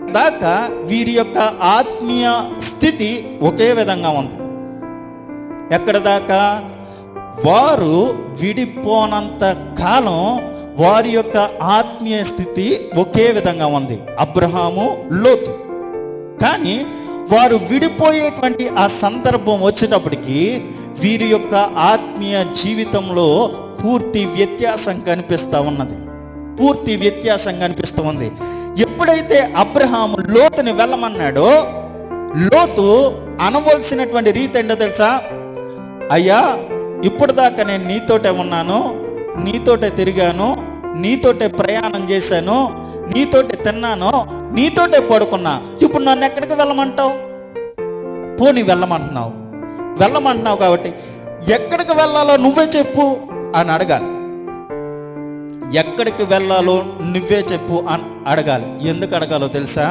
దాకా వీరి యొక్క ఆత్మీయ స్థితి ఒకే విధంగా ఉంది. ఎక్కడ దాకా? వారు విడిపోనంత కాలం వారి యొక్క ఆత్మీయ స్థితి ఒకే విధంగా ఉంది. అబ్రహాము లోతు. కానీ వారు విడిపోయేటువంటి ఆ సందర్భం వచ్చేటప్పటికి వీరి యొక్క ఆత్మీయ జీవితంలో పూర్తి వ్యత్యాసం కనిపిస్తూ ఉన్నది. పూర్తి వ్యత్యాసం కనిపిస్తూ ఉంది. ఎప్పుడైతే అబ్రహాము లోతుని వెళ్ళమన్నాడో లోతు అనవలసినటువంటి రీతి ఏంటో తెలుసా? అయ్యా ఇప్పుడు దాకా నేను నీతోటే ఉన్నాను నీతోటే తిరిగాను నీతోటే ప్రయాణం చేశాను నీతోటే తిన్నాను నీతోటే పడుకున్నా. ఇప్పుడు నన్ను ఎక్కడికి వెళ్ళమంటావు? పోనీ వెళ్ళమంటున్నావు. వెళ్ళమంటున్నావు కాబట్టి ఎక్కడికి వెళ్ళాలో నువ్వే చెప్పు అని అడగాలి. ఎక్కడికి వెళ్ళాలో నువ్వే చెప్పు అని అడగాలి. ఎందుకు అడగాలో తెలుసా?